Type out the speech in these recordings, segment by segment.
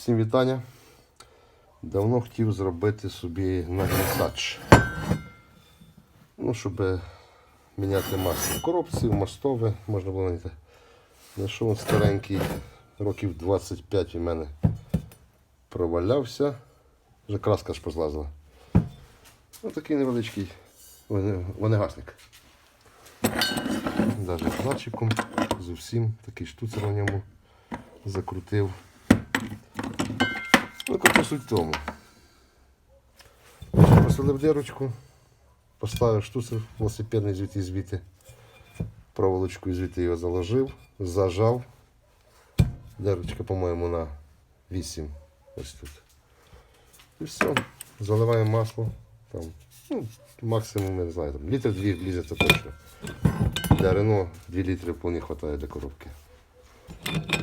Всім вітання. Давно хотів зробити собі нагнітач. Ну, щоб міняти масло. Коробці, мостове можна було знайти. Знайшов старенький, років 25 у мене провалявся. Вже краска ж позлазила. Ось такий невеличкий воне- вогнегасник. Навіть з датчиком, з усім, такий штуцер на ньому закрутив. Ну, коротше, суть тому. Посадив дірочку, поставив штуцер велосипедний звідти звідти. Проволочку звідти його заложив, зажав. Дірочка, по-моєму, на 8. Ось тут. І все. Заливаємо масло. Там, ну, максимум, я не знаю, там, літр дві влізе це точно. Для Рено 2 літри вполне хватає для коробки.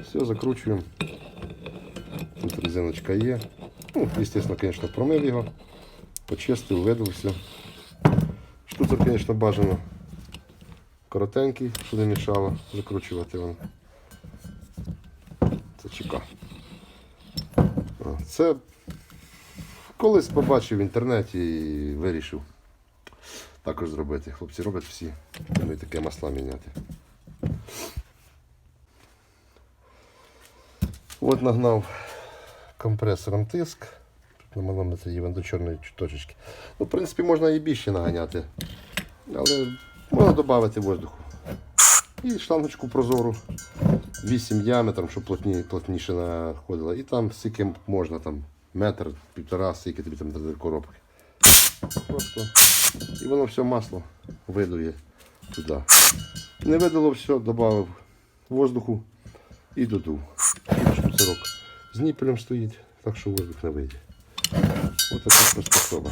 Все, закручуємо. Тут резиночка є. Ну, звісно, звісно, промив його, почистив, видав все. Штуцер, звісно, бажано коротенький, щоб не мішало закручувати воно. Це чека. Це колись побачив в інтернеті і вирішив також зробити. Хлопці роблять всі, вони таке масла міняти. От нагнав компресором тиск. Тут на манометрі є до чорної точечки. Ну, в принципі, можна і більше наганяти. Але можна додати воздуху. І шлангочку прозору 8 діаметром, щоб плотні, плотніше находило. І там скільки можна, там метр, півтора, скільки тобі там дати коробки. Просто. І воно все масло видує туди. Не видало все, додав воздуху і додув. Штуцерок з ніпелем стоїть, так що воздух не вийде. Ось така способа.